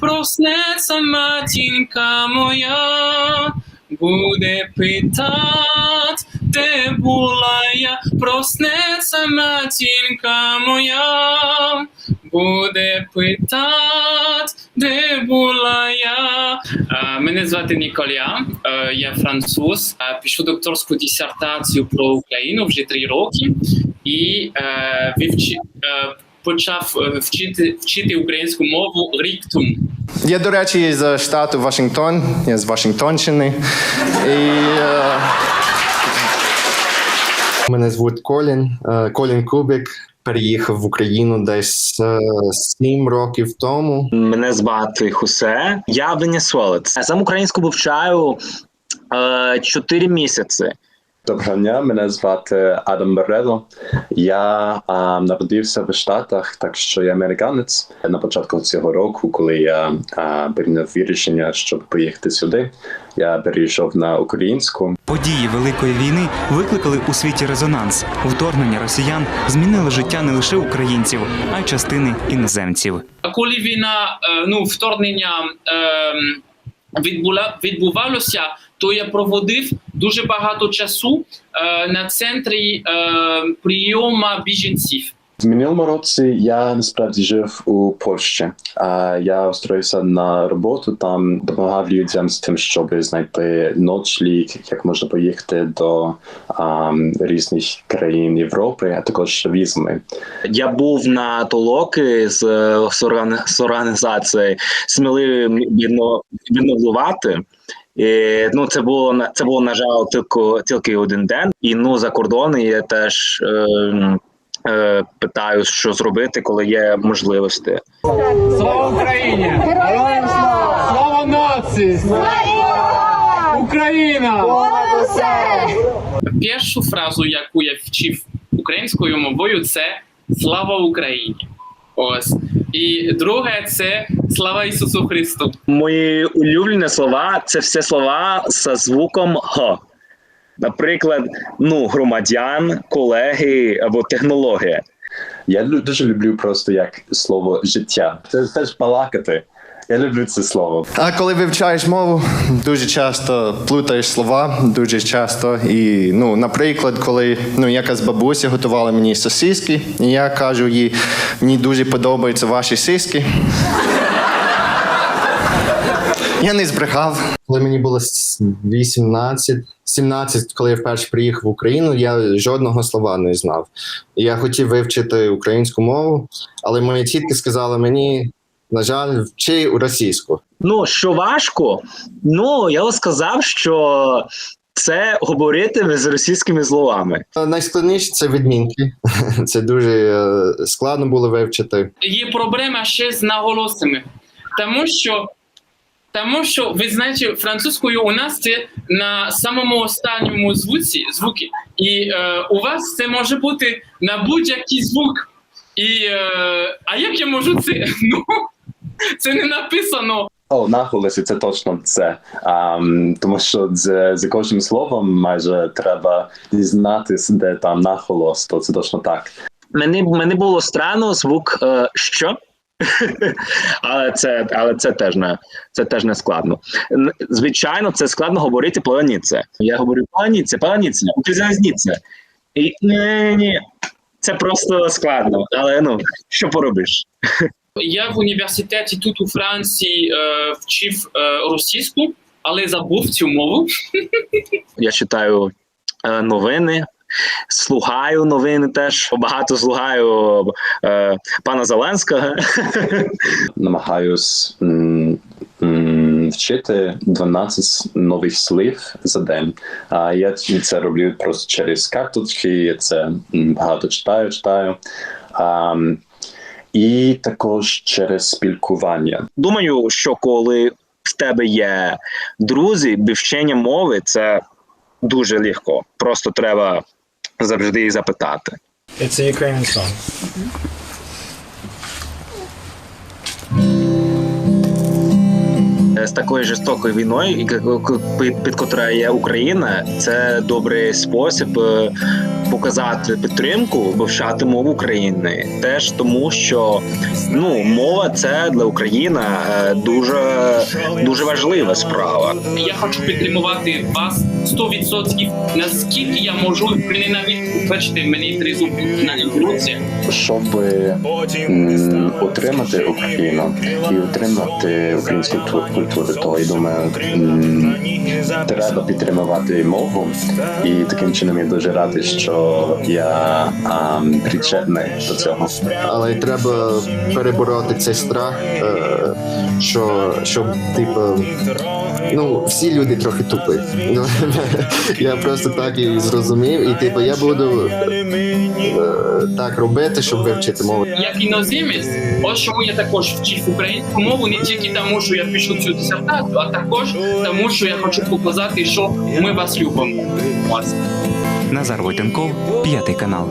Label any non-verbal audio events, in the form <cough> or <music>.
проснеться матінка моя, буде питать, де була я, проснеться матінка моя, буде питать, де була я. Е, Мене звати Ніколя, е, я француз. Е, Пишу докторську дисертацію про Україну вже три роки і вивчи, е, почав е, вчити, вчити українську мову рік тому. Я, до речі, з штату Вашингтон, я з Вашингтонщини. І, е, мене звуть Колін, е, Колін Кубик. Переїхав в Україну десь е, сім років тому. Мене звати Хусе. Я венесуелець. Сам українську вивчаю 4 місяці. Доброго дня, мене звати Адам Бередо. Я а, народився в Штатах, так що я американець. На початку цього року, коли я а, прийняв рішення, щоб поїхати сюди, я перейшов на українську. Події Великої війни викликали у світі резонанс. Вторгнення росіян змінило життя не лише українців, а й частини іноземців. А коли війна, е, ну, вторгнення ем, відбула, відбувалося, то я проводив дуже багато часу е, на центрі е, прийому біженців. В минулому році я насправді жив у Польщі. А я устроївся на роботу там, допомагав людям з тим, щоб знайти ночліг, як можна поїхати до а, різних країн Європи, а також візами. Я був на толоки з, е, з організації сміливі відновлювати. І, ну, це було на- це було на жаль тільки, тільки один день. І ну за кордони я теж е, е, питаю, що зробити, коли є можливості. Слава Україні! Героям слава! Слава нації! Україна! Першу фразу, яку я вчив українською мовою, це Слава Україні. Ось. І друге це Слава Ісусу Христу. Мої улюблені слова це все слова за звуком Г. Наприклад, ну, громадян, колеги або технологія. Я дуже люблю просто як слово життя. Це теж балакати. Я люблю це слово. А коли вивчаєш мову, дуже часто плутаєш слова, дуже часто. І, ну, наприклад, коли ну, якась бабуся готувала мені сосиски, і я кажу їй, мені дуже подобаються ваші сиски. Я не збрехав. Коли мені було с- 18, 17, коли я вперше приїхав в Україну, я жодного слова не знав. Я хотів вивчити українську мову, але мої тітки сказали мені, на жаль, вчи російську. Ну, що важко, ну я сказав, що це говорити з російськими словами. Найскладніше це відмінки. <laughs> Це дуже е, складно було вивчити. Є проблема ще з наголосами, тому що, тому що ви знаєте, французькою у нас це на самому останньому звуці, звуки, і е, у вас це може бути на будь-який звук. І, е, а як я можу це? <laughs> Ну, це не написано. О, наголоси це точно це. А, тому що з, з кожним словом майже треба дізнатися, де там наголос, то це точно так. Мені, мені було странно звук е, що. <laughs> але це, але це теж не це теж не складно. Звичайно, це складно говорити полоніце. Я говорю полоніце, полоніце, укрзалізніце. І ні, ні, це просто складно. Але ну що поробиш? <laughs> Я в університеті тут у Франції е, вчив е, російську, але забув цю мову. Я читаю е, новини. Слухаю новини теж багато слухаю е, пана Зеленського. Намагаюсь м, м, вчити 12 нових слів за день. А я це роблю просто через карточки. Я це багато читаю, читаю. А, і також через спілкування. Думаю, що коли в тебе є друзі, вивчення мови це дуже легко. Просто треба завжди їх запитати. It's a Ukrainian song. З такою жорстокою війною, під котрою є Україна, це добрий спосіб е, показати підтримку, вивчати мову України. Теж тому, що ну мова це для України е, дуже дуже важлива справа. Я хочу підтримувати вас 100%. Наскільки я можу, принаймні навіть бачите, мені три зуби на руці. Щоб м, утримати Україну і утримати українську ту- культуру, то я думаю, треба підтримувати мову. І таким чином я дуже радий, що я ам, причетний до цього. Але треба перебороти цей страх, е, що щоб типу. Ну, всі люди трохи тупі. Ну, <laughs> я просто так і зрозумів. І типу, я буду е, так робити, щоб вивчити мову. Як іноземець, ось чому я також вчив українську мову не тільки тому, що я пишу цю дисертацію, а також тому, що я хочу показати, що ми вас любимо. Вас. Назар Войтенков, п'ятий канал.